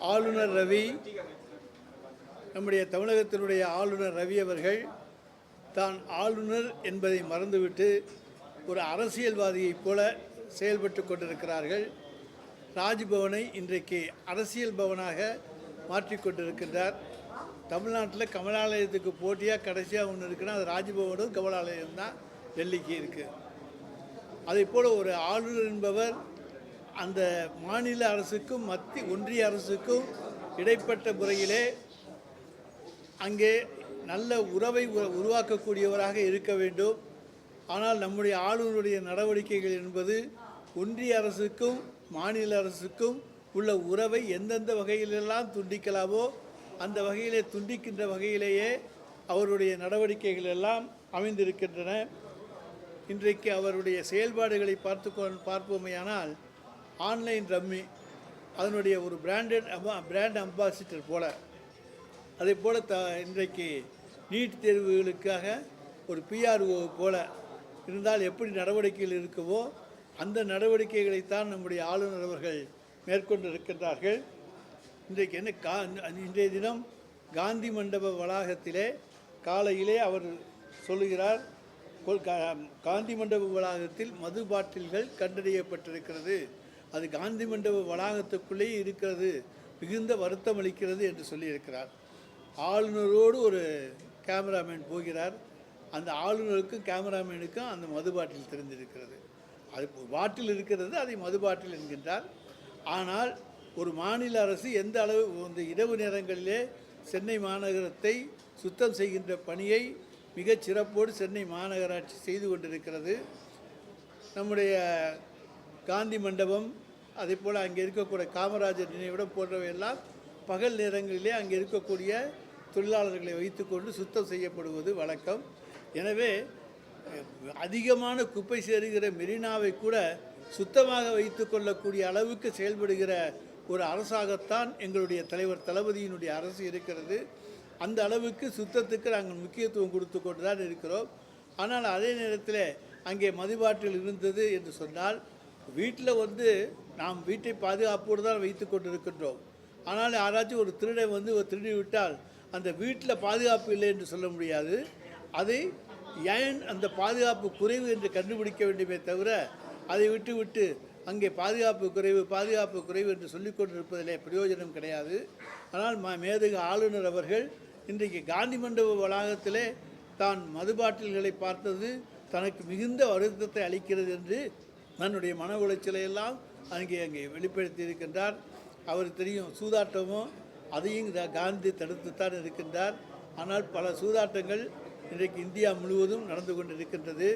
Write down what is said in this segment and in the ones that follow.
ஆளுநர் ரவி நம்முடைய தமிழகத்தினுடைய ஆளுநர் ரவி அவர்கள் தான் ஆளுநர் என்பதை மறந்துவிட்டு ஒரு அரசியல்வாதியைப் போல செயல்பட்டு கொண்டிருக்கிறார்கள். ராஜ்பவனை இன்றைக்கு அரசியல் பவனாக மாற்றிக்கொண்டிருக்கின்றார் தமிழ்நாட்டில் கமலாலயத்துக்கு போட்டியாக கடைசியாக ஒன்று இருக்குன்னா அது ராஜ்பவனும் கமலாலயம் தான் டெல்லிக்கு இருக்குது அதே போல் ஒரு ஆளுநர் என்பவர் அந்த மாநில அரசுக்கும் மத்திய ஒன்றிய அரசுக்கும் இடைப்பட்ட முறையிலே அங்கே நல்ல உறவை உருவாக்கக்கூடியவராக இருக்க வேண்டும். ஆனால் நம்முடைய ஆளுநருடைய நடவடிக்கைகள் என்பது ஒன்றிய அரசுக்கும் மாநில அரசுக்கும் உள்ள உறவை எந்தெந்த வகையிலெல்லாம் துண்டிக்கலாமோ அந்த வகையிலே துண்டிக்கின்ற வகையிலேயே அவருடைய நடவடிக்கைகள் எல்லாம் அமைந்திருக்கின்றன. இன்றைக்கு அவருடைய செயல்பாடுகளை பார்த்து பார்ப்போமே பார்ப்போமேயானால் ஆன்லைன் ரம்மி அதனுடைய ஒரு பிராண்டட் அம்பா பிராண்ட் அம்பாசிடர் போல. அதே போல் த இன்றைக்கு நீட் தேர்வுகளுக்காக ஒரு பிஆர்ஓ போல இருந்தால் எப்படி நடவடிக்கைகள் இருக்குவோ அந்த நடவடிக்கைகளைத்தான் நம்முடைய ஆளுநர் அவர்கள் மேற்கொண்டு இருக்கின்றார்கள் இன்றைக்கு என்ன கா இன்றைய தினம் காந்தி மண்டப வளாகத்திலே காலையிலே அவர் சொல்லுகிறார் கொல்- காந்தி மண்டப வளாகத்தில் மது பாட்டில்கள் கண்டறியப்பட்டிருக்கிறது அது காந்தி மண்டப வளாகத்துக்குள்ளேயே இருக்கிறது மிகுந்த வருத்தம் அளிக்கிறது என்று சொல்லியிருக்கிறார். ஆளுநரோடு ஒரு கேமராமேன் போகிறார். அந்த ஆளுநருக்கும் கேமராமேனுக்கும் அந்த மது பாட்டில் தெரிந்திருக்கிறது. அது பாட்டில் இருக்கிறது அதை மது பாட்டில் என்கின்றார். ஆனால் ஒரு மாநில அரசு எந்த அளவு இந்த இரவு நேரங்களிலே சென்னை மாநகரத்தை சுத்தம் செய்கின்ற பணியை மிகச் சிறப்போடு சென்னை மாநகராட்சி செய்து கொண்டிருக்கிறது. நம்முடைய காந்தி மண்டபம் அதே போல் அங்கே இருக்கக்கூடிய காமராஜர் நினைவிடம் போன்றவையெல்லாம் பகல் நேரங்களிலே அங்கே இருக்கக்கூடிய தொழிலாளர்களை வைத்துக்கொண்டு சுத்தம் செய்யப்படுவது வழக்கம். எனவே அதிகமான குப்பை சேருகிற மெரினாவை கூட சுத்தமாக வைத்து கொள்ளக்கூடிய அளவுக்கு செயல்படுகிற ஒரு அரசாகத்தான் எங்களுடைய தலைவர் தளபதியினுடைய அரசு இருக்கிறது. அந்த அளவுக்கு சுத்தத்துக்கு நாங்கள் முக்கியத்துவம் கொடுத்து கொண்டு தான் இருக்கிறோம். ஆனால் அதே நேரத்தில் அங்கே மதுபாட்டில் இருந்தது என்று சொன்னால் வீட்டில் வந்து நாம் வீட்டை பாதுகாப்போடு தான் வைத்து கொண்டிருக்கின்றோம். ஆனால் யாராச்சும் ஒரு திருடை வந்து ஒரு திருடி விட்டால் அந்த வீட்டில் பாதுகாப்பு இல்லை என்று சொல்ல முடியாது. அதை ஏன் அந்த பாதுகாப்பு குறைவு என்று கண்டுபிடிக்க வேண்டுமே தவிர அதை விட்டு விட்டு அங்கே பாதுகாப்பு குறைவு பாதுகாப்பு குறைவு என்று சொல்லிக் கொண்டிருப்பதிலே பிரயோஜனம் கிடையாது. ஆனால் ம மேதகு ஆளுநர் அவர்கள் இன்றைக்கு காந்தி மண்டப வளாகத்திலே தான் மது பாட்டில்களை பார்த்தது தனக்கு மிகுந்த வருத்தத்தை அளிக்கிறது என்று தன்னுடைய மன உளைச்சலை எல்லாம் அங்கே அங்கே வெளிப்படுத்தி இருக்கின்றார். அவர் தெரியும் சூதாட்டமும் அதையும் காந்தி தடுத்துத்தான் இருக்கின்றார். ஆனால் பல சூதாட்டங்கள் இன்றைக்கு இந்தியா முழுவதும் நடந்து கொண்டிருக்கின்றது.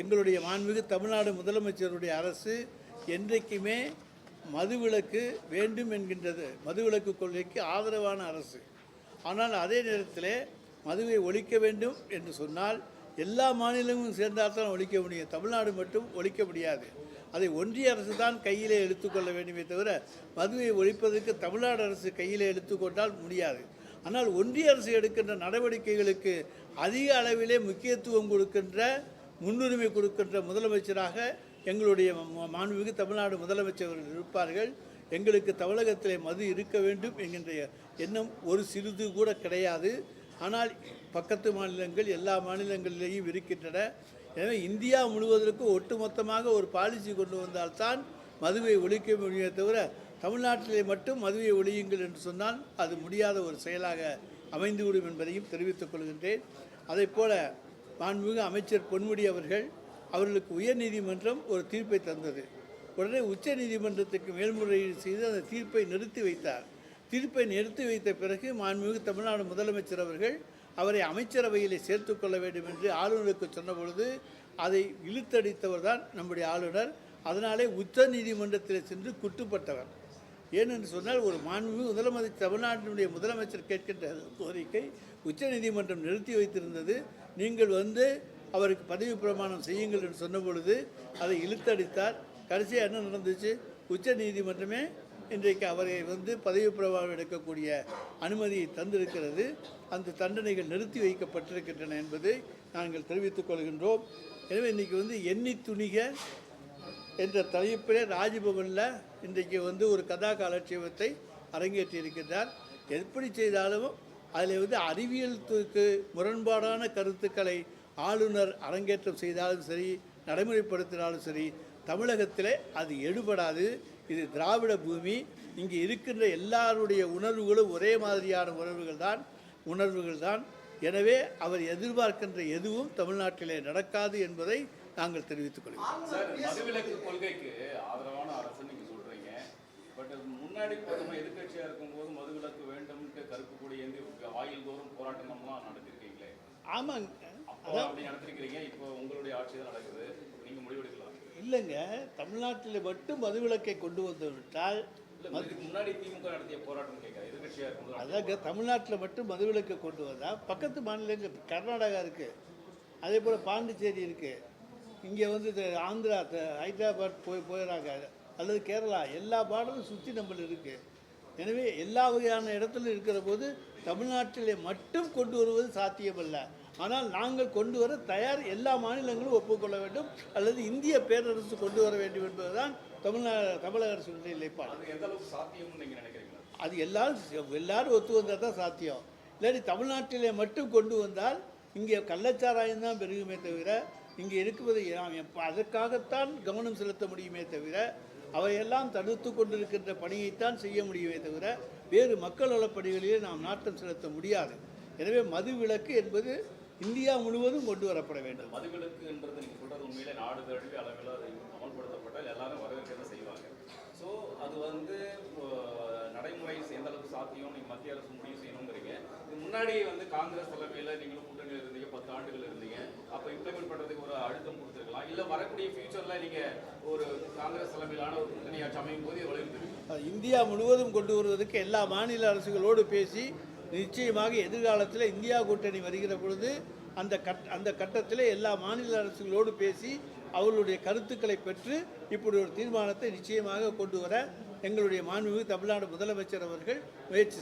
எங்களுடைய மாண்புமிகு தமிழ்நாடு முதலமைச்சருடைய அரசு என்றைக்குமே மதுவிலக்கு வேண்டும் என்கின்றது. மதுவிலக்கு கொள்கைக்கு ஆதரவான அரசு. ஆனால் அதே நேரத்தில் மதுவை ஒழிக்க வேண்டும் என்று சொன்னால் எல்லா மாநிலங்களும் சேர்ந்தால் தான் ஒழிக்க முடியும். தமிழ்நாடு மட்டும் ஒழிக்க முடியாது. அதை ஒன்றிய அரசு தான் கையிலே எடுத்துக்கொள்ள வேண்டுமே தவிர மதுவை ஒழிப்பதற்கு தமிழ்நாடு அரசு கையிலே எடுத்துக்கொண்டால் முடியாது. ஆனால் ஒன்றிய அரசு எடுக்கின்ற நடவடிக்கைகளுக்கு அதிக அளவிலே முக்கியத்துவம் கொடுக்கின்ற முன்னுரிமை கொடுக்கின்ற முதலமைச்சராக எங்களுடைய மாண்புமிகு தமிழ்நாடு முதலமைச்சர் இருப்பார்கள். எங்களுக்கு தமிழகத்திலே மது இருக்க வேண்டும் என்கின்ற எண்ணம் ஒரு சிறிது கூட கிடையாது. ஆனால் பக்கத்து மாநிலங்கள் எல்லா மாநிலங்களிலேயும் இருக்கின்றன. எனவே இந்தியா முழுவதற்கும் ஒட்டுமொத்தமாக ஒரு பாலிசி கொண்டு வந்தால்தான் மதுவை ஒழிக்க முடியுமே தவிர தமிழ்நாட்டிலே மட்டும் மதுவை ஒழியுங்கள் என்று சொன்னால் அது முடியாத ஒரு செயலாக அமைந்துவிடும் என்பதையும் தெரிவித்துக் கொள்கின்றேன். அதைப் போல மாண்புமிகு அமைச்சர் பொன்முடி அவர்கள் அவர்களுக்கு உயர்நீதிமன்றம் ஒரு தீர்ப்பை தந்தது. உடனே உச்ச நீதிமன்றத்துக்கு மேல்முறையீடு செய்து அந்த தீர்ப்பை நிறுத்தி வைத்தார். தீர்ப்பை நிறுத்தி வைத்த பிறகு மாண்புமிகு தமிழ்நாடு முதலமைச்சர் அவர்கள் அவரை அமைச்சரவையிலே சேர்த்து கொள்ள வேண்டும் என்று ஆளுநருக்கு சொன்ன பொழுது அதை இழுத்தடித்தவர் தான் நம்முடைய ஆளுநர். அதனாலே உச்ச நீதிமன்றத்தில் சென்று குட்டுப்பட்டவர். ஏனென்று சொன்னால் ஒரு மாண்புமிகு முதலமைச்சர் தமிழ்நாட்டினுடைய முதலமைச்சர் கேட்கின்ற கோரிக்கை உச்சநீதிமன்றம் நிறுத்தி வைத்திருந்தது. நீங்கள் வந்து அவருக்கு பதவி பிரமாணம் செய்யுங்கள் என்று சொன்ன பொழுது அதை இழுத்தடித்தார். கடைசியாக என்ன நடந்துச்சு? உச்ச நீதிமன்றமே இன்றைக்கு அவரை வந்து பதவி பிரபாவம் எடுக்கக்கூடிய அனுமதியை தந்திருக்கிறது. அந்த தண்டனைகள் நிறுத்தி வைக்கப்பட்டிருக்கின்றன என்பதை நாங்கள் தெரிவித்துக் கொள்கின்றோம். எனவே இன்றைக்கி வந்து எண்ணி துணிக என்ற தலைப்பிலே ராஜ்பவனில் இன்றைக்கு வந்து ஒரு கதா காலட்சேபத்தை அரங்கேற்றியிருக்கின்றார். எப்படி செய்தாலும் அதில் வந்து அறிவியலுக்கு முரண்பாடான கருத்துக்களை ஆளுநர் அரங்கேற்றம் செய்தாலும் சரி நடைமுறைப்படுத்தினாலும் சரி தமிழகத்தில் அது எடுபடாது. இது திராவிட பூமி இங்கே இருக்கின்ற எல்லாருடைய உணர்வுகளும் ஒரே மாதிரியான உணர்வுகள் தான் உணர்வுகள் தான். எனவே அவர் எதிர்பார்க்கின்ற எதுவும் தமிழ்நாட்டிலே நடக்காது என்பதை நாங்கள் தெரிவித்துக் கொள்கிறோம். சார் மதுவிலக்கு கொள்கைக்கு ஆதரவான அரசு நீங்க சொல்றீங்க. பட் முன்னாடி பார்த்தோம்னா எதிர்க்கட்சியா இருக்கும்போது மதுவிலக்கு வேண்டும்ட்டு கருப்பு கொடி ஏந்தி வாயில் தோறும் போராட்டம்லாம் நடத்திருக்கீங்களே? ஆமாங்க. நடத்திருக்கிறீங்க. இப்போ உங்களுடைய ஆட்சி தான் நடக்குது. நீங்க முடிவெடுக்கலாம். இல்லைங்க தமிழ்நாட்டில் மட்டும் மதுவிலக்கை கொண்டு வந்து விட்டால் முன்னாடி திமுக நடத்திய போராட்டம் அதாங்க தமிழ்நாட்டில் மட்டும் மதுவிலக்கை கொண்டு வந்தால் பக்கத்து மாநிலங்கள் கர்நாடகா இருக்குது அதே போல் பாண்டிச்சேரி இருக்குது இங்கே வந்து ஆந்திரா ஹைதராபாத் போய் போயிடறாங்க அல்லது கேரளா எல்லா பாடலும் சுற்றி நம்மள இருக்குது எனவே எல்லா வகையான இடத்துல இருக்கிற போது தமிழ்நாட்டிலே மட்டும் கொண்டு வருவது சாத்தியமல்ல. ஆனால் நாங்கள் கொண்டு வர தயார் எல்லா மாநிலங்களும் ஒப்புக்கொள்ள வேண்டும். அல்லது இந்திய பேரரசு கொண்டு வர வேண்டும் என்பதுதான் தமிழ்நா தமிழக அரசுடைய நிலைப்பாடு. அது எல்லாரும் எல்லாரும் ஒத்து வந்தால் தான் சாத்தியம். இல்லாட்டி தமிழ்நாட்டிலே மட்டும் கொண்டு வந்தால் இங்கே கள்ளச்சாராயம் தான் பெருகுமே தவிர இங்கே இருக்குவதை நாம் எப்ப அதற்காகத்தான் கவனம் செலுத்த முடியுமே தவிர அவையெல்லாம் தடுத்து கொண்டிருக்கின்ற பணியைத்தான் செய்ய முடியுமே தவிர வேறு மக்கள் நலப் பணிகளிலே நாம் நாட்டம் செலுத்த முடியாது. எனவே மது விலக்கு என்பது இந்தியா முழுவதும் கொண்டு வரப்பட வேண்டும். மதுவிலக்குன்றது நீங்க சொல்றது உண்மையிலே நாடு தழுவிய அளவில் அது அமல்படுத்தப்பட்டால் எல்லாரும் வரவேற்க செய்வாங்க. ஸோ அது வந்து நடைமுறை எந்த அளவுக்கு சாத்தியம் நீங்க மத்திய அரசு முடிவு செய்யணுங்கிறீங்க. இது முன்னாடி வந்து காங்கிரஸ் தலைமையில் நீங்களும் கூட்டணியில் இருந்தீங்க பத்து ஆண்டுகள் இருந்தீங்க. அப்போ இம்ப்ளிமெண்ட் பண்றதுக்கு ஒரு அழுத்தம் கொடுத்துருக்கலாம். இல்லை வரக்கூடிய ஃபியூச்சர்ல நீங்க ஒரு காங்கிரஸ் தலைமையிலான ஒரு கூட்டணி ஆட்சி அமையும் போது அது இந்தியா முழுவதும் கொண்டு வருவதற்கு எல்லா மாநில அரசுகளோடு பேசி நிச்சயமாக எதிர்காலத்தில் இந்தியா கூட்டணி வருகிற பொழுது அந்த கட் அந்த கட்டத்தில் எல்லா மாநில அரசுகளோடு பேசி அவர்களுடைய கருத்துக்களை பெற்று இப்படி ஒரு தீர்மானத்தை நிச்சயமாக கொண்டு வர எங்களுடைய மாண்புமிகு தமிழ்நாடு முதலமைச்சர் அவர்கள் முயற்சி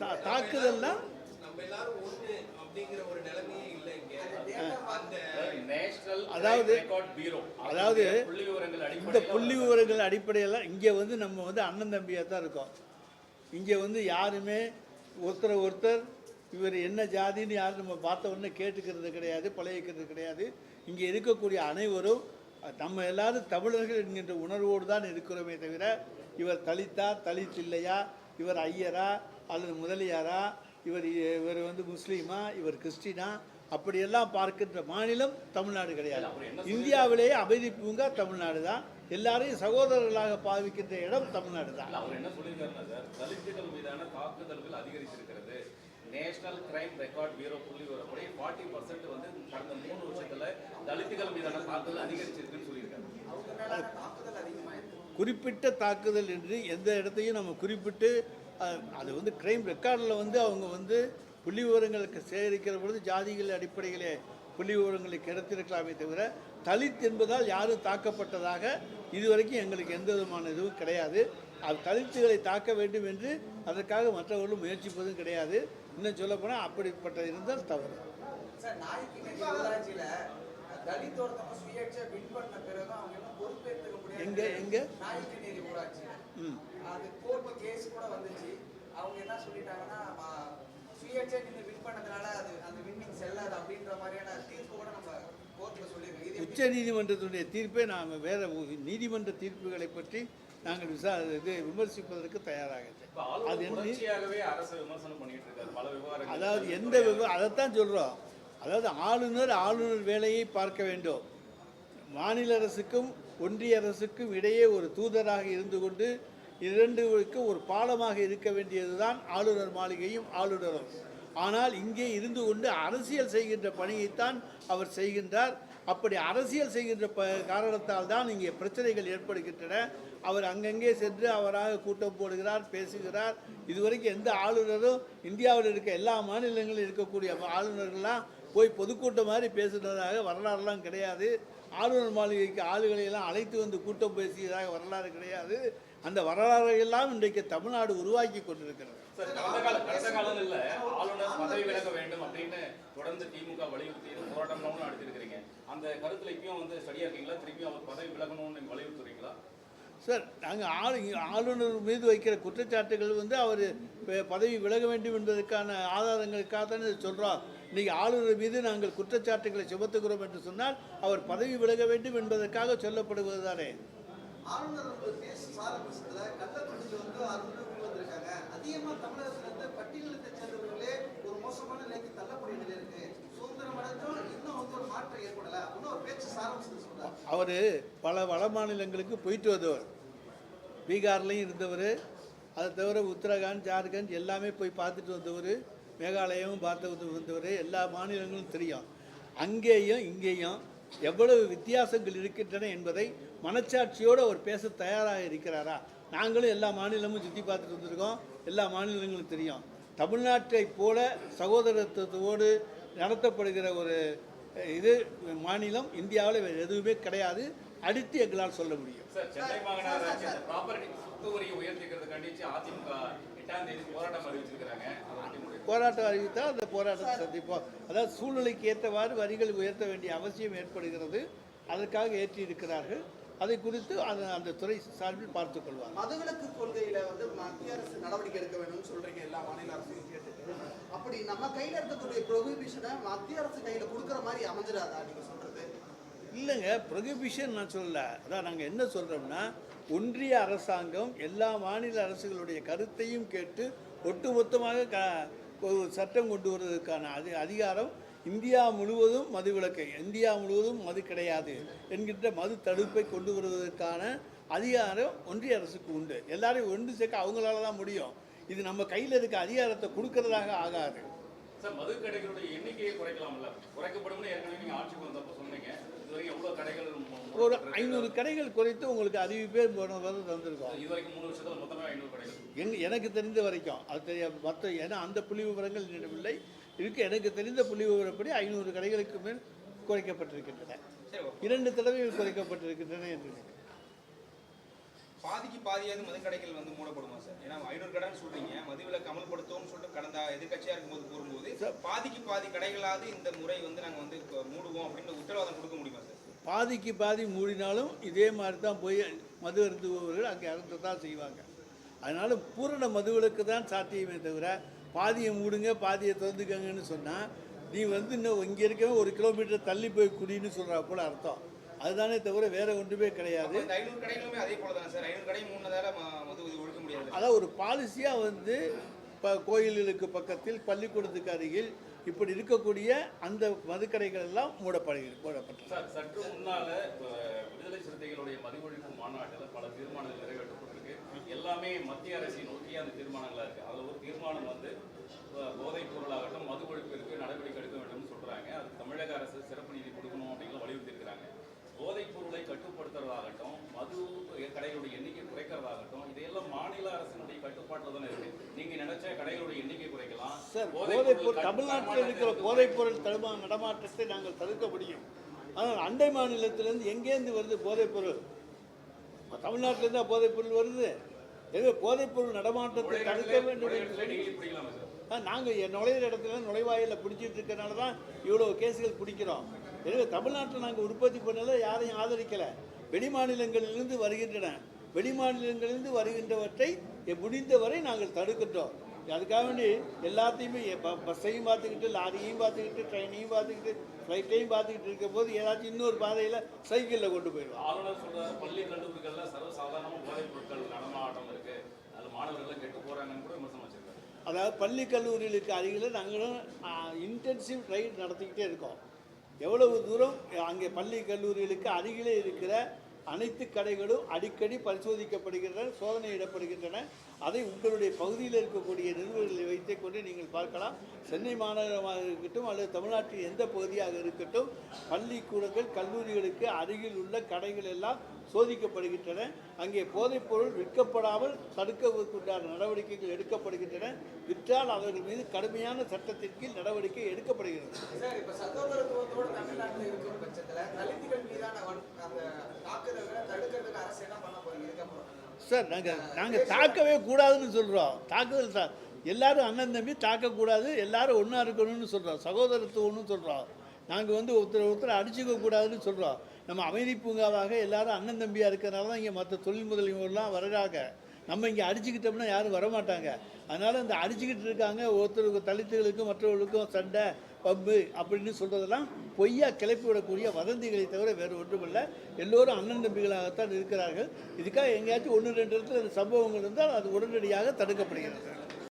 தா தாக்குதல்னா? அதாவது- அதாவது புள்ளி விவரங்கள் இந்த புள்ளி விவரங்கள் அடிப்படையில் இங்கே வந்து நம்ம வந்து அண்ணன் தம்பியாக தான் இருக்கோம். இங்கே வந்து யாருமே ஒருத்தரை ஒருத்தர் இவர் என்ன ஜாதின்னு யாரும் நம்ம பார்த்த உடனே கேட்டுக்கிறது கிடையாது பழகிக்கிறது கிடையாது. இங்கே இருக்கக்கூடிய அனைவரும் நம்ம எல்லாரும் தமிழர்கள் என்கின்ற உணர்வோடு தான் இருக்கிறோமே தவிர இவர் தலித்தா தலித் இல்லையா இவர் ஐயரா அல்லது முதலியாரா இவர் இவர் வந்து முஸ்லீமா இவர் கிறிஸ்டினா அப்படியெல்லாம் பார்க்கின்ற மாநிலம் தமிழ்நாடு கிடையாது. இந்தியாவிலேயே அமைதி பூங்கா தமிழ்நாடு தான். எல்லாரையும் சகோதரர்களாக பாவிக்கின்ற இடம் தமிழ்நாடு தான். இல்ல, அவர் என்ன சொல்லியிருக்காருன்னா சார் தலித்துகள் மீதான தாக்குதல்கள் அதிகரிச்சிருக்கிறது நேஷனல் கிரைம் ரெக்கார்ட் பியூரோ புள்ளி வரப்படி ஃபார்ட்டி பர்சன்ட் வந்து கடந்த மூணு வருஷத்துல தலித்துகள் மீதான தாக்குதல் அதிகரிச்சிருக்குன்னு இருக்கு குறிப்பிட்ட தாக்குதல் என்று எந்த இடத்தையும் நம்ம குறிப்பிட்டு அது வந்து கிரைம் ரெக்கார்டில் வந்து அவங்க வந்து புள்ளி விவரங்களுக்கு சேகரிக்கிற பொழுது ஜாதிகள் அடிப்படையிலே புள்ளி விவரங்களை கிடைத்திருக்கலாமே தவிர தலித் என்பதால் யாரும் தாக்கப்பட்டதாக இதுவரைக்கும் எங்களுக்கு எந்த விதமான இதுவும் கிடையாது. அது தலித்துகளை தாக்க வேண்டும் என்று அதற்காக மற்றவர்களும் முயற்சிப்பதும் கிடையாது. இன்னும் சொல்லப்போனால் அப்படிப்பட்ட இருந்தால் தவறு. எங்க எங்க? ம். அது கோர்ட்டு கேஸ் கூட வந்துச்சு. அவங்க என்ன சொல்லிட்டாங்கன்னா சுயேட்சை நீங்க வின் பண்ணதுனால அது அந்த வின்னிங் செல்லாது அப்படின்ற மாதிரியான தீர்ப்பு கூட நம்ம கோர்ட்ல சொல்லியிருக்கோம். இது உச்ச நீதிமன்றத்துடைய தீர்ப்பை நாம் வேற நீதிமன்ற தீர்ப்புகளை பற்றி நாங்கள் விசா இது விமர்சிப்பதற்கு தயாராக அது என்ன? அதாவது எந்த விவ அதைத்தான் சொல்கிறோம் அதாவது ஆளுநர் ஆளுநர் வேலையை பார்க்க வேண்டும். மாநில அரசுக்கும் ஒன்றிய அரசுக்கும் இடையே ஒரு தூதராக இருந்து கொண்டு இரண்டுக்கு ஒரு பாலமாக இருக்க வேண்டியதுதான் ஆளுநர் மாளிகையும் ஆளுநரும். ஆனால் இங்கே இருந்து கொண்டு அரசியல் செய்கின்ற பணியைத்தான் அவர் செய்கின்றார். அப்படி அரசியல் செய்கின்ற ப காரணத்தால் தான் இங்கே பிரச்சனைகள் ஏற்படுகின்றன. அவர் அங்கங்கே சென்று அவராக கூட்டம் போடுகிறார் பேசுகிறார். இதுவரைக்கும் எந்த ஆளுநரும் இந்தியாவில் இருக்க எல்லா மாநிலங்களிலும் இருக்கக்கூடிய ஆளுநர்கள்லாம் போய் பொதுக்கூட்டம் மாதிரி பேசுனதாக வரலாறுலாம் கிடையாது. ஆளுநர் மாளிகைக்கு ஆளுகளை எல்லாம் அழைத்து வந்து கூட்டம் பேசியதாக வரலாறு கிடையாது. அந்த வரலாறை எல்லாம் இன்றைக்கு தமிழ்நாடு உருவாக்கி கொண்டிருக்கிறது. சார் நாங்கள் ஆளு ஆளுநர் மீது வைக்கிற குற்றச்சாட்டுகள் வந்து அவர் பதவி விலக வேண்டும் என்பதற்கான ஆதாரங்களுக்காக தானே சொல்கிறோம் இன்றைக்கி ஆளுநர் மீது நாங்கள் குற்றச்சாட்டுகளை சுமத்துகிறோம் என்று சொன்னால் அவர் பதவி விலக வேண்டும் என்பதற்காக சொல்லப்படுவது தானே? ஆளுநர் பேச ஆரம்பிச்சதுல கள்ளக்குறிச்சியில் வந்து அறுபது பேர் வந்திருக்காங்க அதிகமா தமிழகத்துல இருந்து பட்டியலத்தை சேர்ந்தவர்களே ஒரு மோசமான நிலைக்கு தள்ளக்கூடிய நிலை இருக்கு சுதந்திரம் அடைஞ்சும் இன்னும் வந்து ஒரு மாற்றம் ஏற்படல அப்படின்னு ஒரு பேச்சு சாரம்சத்தை சொல்றாரு அவர் பல வட மாநிலங்களுக்கு போயிட்டு வந்தவர். பீகார்லையும் இருந்தவர். அதை தவிர உத்தரகாண்ட் ஜார்க்கண்ட் எல்லாமே போய் பார்த்துட்டு வந்தவர். மேகாலயாவும் பார்த்து வந்து வந்தவர். எல்லா மாநிலங்களும் தெரியும். அங்கேயும் இங்கேயும் எவ்வளவு வித்தியாசங்கள் இருக்கின்றன என்பதை மனச்சாட்சியோடு அவர் பேச தயாராக இருக்கிறாரா? நாங்களும் எல்லா மாநிலமும் சுற்றி பார்த்துட்டு வந்திருக்கோம். எல்லா மாநிலங்களும் தெரியும். தமிழ்நாட்டை போல சகோதரத்துவத்தோடு நடத்தப்படுகிற ஒரு இது மாநிலம் இந்தியாவில் எதுவுமே கிடையாது. அடுத்து எங்களால் சொல்ல முடியும். போராட்டம் அறிவித்தால் அந்த போராட்டத்தை சந்திப்போம். அதாவது சூழ்நிலைக்கு ஏற்றவாறு வரிகள் உயர்த்த வேண்டிய அவசியம் ஏற்படுகிறது. அதற்காக ஏற்றி இருக்கிறார்கள் அதை குறித்து அந்த அந்த துறை சார்பில் பார்த்துக் கொள்வாங்க மதுவிலக்கு கொள்கையில வந்து மத்திய அரசு நடவடிக்கை எடுக்க வேணும்னு சொல்றீங்க எல்லா மாநில அரசையும் கேட்டுட்டு. அப்படி நம்ம கையில இருக்கக்கூடிய ப்ரொஹிபிஷனை மத்திய அரசு கையில கொடுக்குற மாதிரி அமைஞ்சிடாதா நீங்க சொல்றது? இல்லைங்க ப்ரொகிபிஷன் நான் சொல்லலை. அதான் நாங்கள் என்ன சொல்கிறோம்னா ஒன்றிய அரசாங்கம் எல்லா மாநில அரசுகளுடைய கருத்தையும் கேட்டு ஒட்டுமொத்தமாக க ஒரு சட்டம் கொண்டு வருவதற்கான அதி அதிகாரம் இந்தியா முழுவதும் மது விலக்கை. இந்தியா முழுவதும் மது கிடையாது என்கின்ற மது தடுப்பை கொண்டு வருவதற்கான அதிகாரம் ஒன்றிய அரசுக்கு உண்டு. எல்லாரையும் ஒன்று சேர்க்க அவங்களால தான் முடியும். இது நம்ம கையில் இருக்க அதிகாரத்தை கொடுக்கறதாக ஆகாது. சார் மது கடைகளுடைய எண்ணிக்கையை குறைக்கலாம்ல. குறைக்கப்படும் ஏற்கனவே நீங்கள் ஆட்சிக்கு வந்தப்போ சொன்னீங்க. ஒரு ஐநூறு கடைகள் குறைத்து உங்களுக்கு அறிவிப்பே போன வருடம் தந்திருக்கோம். எங் எனக்கு தெரிந்த வரைக்கும் அது தெரிய மற்ற ஏன்னா அந்த புள்ளி விவரங்கள் என்னிடமில்லை இருக்கு எனக்கு தெரிந்த புள்ளி விவரப்படி ஐநூறு கடைகளுக்கு மேல் குறைக்கப்பட்டிருக்கின்றன. இரண்டு தடவைகள் குறைக்கப்பட்டிருக்கின்றன என்று. பாதிக்கு பாதியாவது மதுக்கடைகள் வந்து மூடப்படுமா சார்? ஏன்னா ஐநூறு கடைன்னு சொல்றீங்க மதுவிலக்கு அமல்படுத்துவோம்னு சொல்லிட்டு கடந்த எதிர்க்கட்சியா இருக்கும்போது கூறும்போது பாதிக்கு பாதி கடைகளாவது இந்த முறை வந்து நாங்க வந்து மூடுவோம் முடியுமா சார் பாதிக்கு பாதி மூடினாலும் இதே மாதிரி தான் போய் மது அருந்துபவர்கள் அங்கே அருந்து தான் செய்வாங்க. அதனால் பூரண மதுவிலக்கு தான் சாத்தியமே தவிர பாதியை மூடுங்க பாதியை திறந்துக்கங்கன்னு சொன்னால் நீ வந்து இன்னும் இங்கே இருக்கவே ஒரு கிலோமீட்டர் தள்ளி போய் குடின்னு சொல்கிறா போல அர்த்தம். அதுதானே தவிர வேற ஒன்றுமே கிடையாது. அதான் ஒரு பாலிசியாக வந்து இப்போ கோயில்களுக்கு பக்கத்தில் பள்ளிக்கூடத்துக்கு அருகில் இப்படி இருக்கக்கூடிய அந்த மதுக்கடைகள் எல்லாம் மூடப்படுகிறது மூடப்பட்டது சார் சற்று முன்னால் விடுதலை சிறுத்தைகளுடைய மது மாநாட்டில் பல தீர்மானங்கள் நிறைவேற்றப்பட்டிருக்கு. எல்லாமே மத்திய அரசை நோக்கிய அந்த தீர்மானங்களாக இருக்குது அதில் ஒரு தீர்மானம் வந்து போதைப் பொருளாகட்டும் மது ஒழிப்பிற்கு நடவடிக்கை எடுக்க வேண்டும்னு சொல்கிறாங்க அது தமிழக அரசு சிறப்பு நிதி கொடுக்கணும் அப்படிங்கிற வலியுறுத்தி இருக்கிறாங்க போதைப் பொருளை கட்டுப்படுத்துறதாகட்டும் மது கடைகளுடைய எண்ணிக்கை குறைக்கிறதாகட்டும் இதையெல்லாம் மாநில அரசினுடைய கட்டுப்பாட்டில் தானே இருக்குது சார் போதைப் போதைப் பொருள் பொருள் தமிழ்நாட்டில் இருக்கிற கட்டுப்பாட்டை போதைப் பொருள் தடுமா நடமாட்டத்தை நாங்கள் தடுக்க முடியும். ஆனால் அண்டை மாநிலத்திலேருந்து எங்கேருந்து வருது போதைப் பொருள்? தமிழ்நாட்டிலேருந்து போதைப் பொருள் வருது. எனவே போதைப் பொருள் நடமாட்டத்தை தடுக்க வேண்டும் நாங்கள் நுழையிற இடத்துல நுழைவாயிலில் பிடிச்சிட்டு இருக்கனால தான் இவ்வளோ கேஸுகள் பிடிக்கிறோம். எனவே தமிழ்நாட்டில் நாங்கள் உற்பத்தி பண்ணல யாரையும் ஆதரிக்கலை. வெளி மாநிலங்களிலிருந்து வருகின்றன. வெளி மாநிலங்களிலிருந்து வருகின்றவற்றை முடிந்தவரை நாங்கள் தடுக்கின்றோம். அதுக்காக வேண்டி எல்லாத்தையுமே பஸ்ஸையும் பார்த்துக்கிட்டு லாரியையும் பார்த்துக்கிட்டு ட்ரெயினையும் பார்த்துக்கிட்டு ஃப்ளைட்டையும் பார்த்துக்கிட்டு இருக்கும் போது ஏதாச்சும் இன்னொரு பாதையில் சைக்கிளில் கொண்டு போயிடுவோம். ஆளுநர் சொல்றாரு பள்ளி கல்லூரிகள்ல சர்வசாதாரணமா போதைப் பொருட்கள் நடமாட்டம் இருக்கு. அதுல மாணவர்கள் கெட்டு போறாங்கன்னு கூட விமர்சனம் வச்சிருக்காரு. அதாவது பள்ளி கல்லூரிகளுக்கு அருகில் நாங்களும் இன்டென்சிவ் ரைட் நடத்திக்கிட்டே இருக்கோம். எவ்வளவு தூரம் அங்கே பள்ளி கல்லூரிகளுக்கு அருகிலே இருக்கிற அனைத்து கடைகளும் அடிக்கடி பரிசோதிக்கப்படுகின்றன சோதனையிடப்படுகின்றன. அதை உங்களுடைய பகுதியில் இருக்கக்கூடிய நிறுவனங்களை வைத்தே கொண்டு நீங்கள் பார்க்கலாம். சென்னை மாநகரமாக இருக்கட்டும் அல்லது தமிழ்நாட்டின் எந்த பகுதியாக இருக்கட்டும் பள்ளிக்கூடங்கள் கல்லூரிகளுக்கு அருகில் உள்ள கடைகள் எல்லாம் சோதிக்கப்படுகின்றன. அங்கே போதைப்பொருள் விற்கப்படாமல் தடுக்கவுண்டான நடவடிக்கைகள் எடுக்கப்படுகின்றன. விற்றால் அவர்கள் மீது கடுமையான சட்டத்தின் கீழ் நடவடிக்கை எடுக்கப்படுகிறது. சார் நாங்கள் நாங்கள் தாக்கவே கூடாதுன்னு சொல்கிறோம் தாக்குதல் சா எல்லாரும் அண்ணன் தம்பி தாக்கக்கூடாது எல்லாரும் ஒன்றா இருக்கணும்னு சொல்கிறோம் சகோதரத்துவம்னு சொல்கிறோம் நாங்கள் வந்து ஒருத்தர் ஒருத்தர் அடிச்சுக்க கூடாதுன்னு சொல்கிறோம் நம்ம அமைதி பூங்காவாக எல்லாரும் அண்ணன் தம்பியாக இருக்கிறனால தான் இங்கே மற்ற தொழில் முதலீடுலாம் வர்றாங்க. நம்ம இங்கே அடிச்சுக்கிட்டோம்னா யாரும் வரமாட்டாங்க. அதனால் இந்த அடிச்சுக்கிட்டு இருக்காங்க ஒருத்தருக்கு தலித்துகளுக்கும் மற்றவர்களுக்கும் சண்டை பம்பு அப்படின்னு சொல்கிறதெல்லாம் பொய்யா கிளப்பி விடக்கூடிய வதந்திகளை தவிர வேறு ஒன்றுமில்லை. எல்லோரும் அண்ணன் தம்பிகளாகத்தான் இருக்கிறார்கள். இதுக்காக எங்கேயாச்சும் ஒன்று ரெண்டு இடத்துல அந்த சம்பவங்கள் இருந்தால் அது உடனடியாக தடுக்கப்படுகிறது.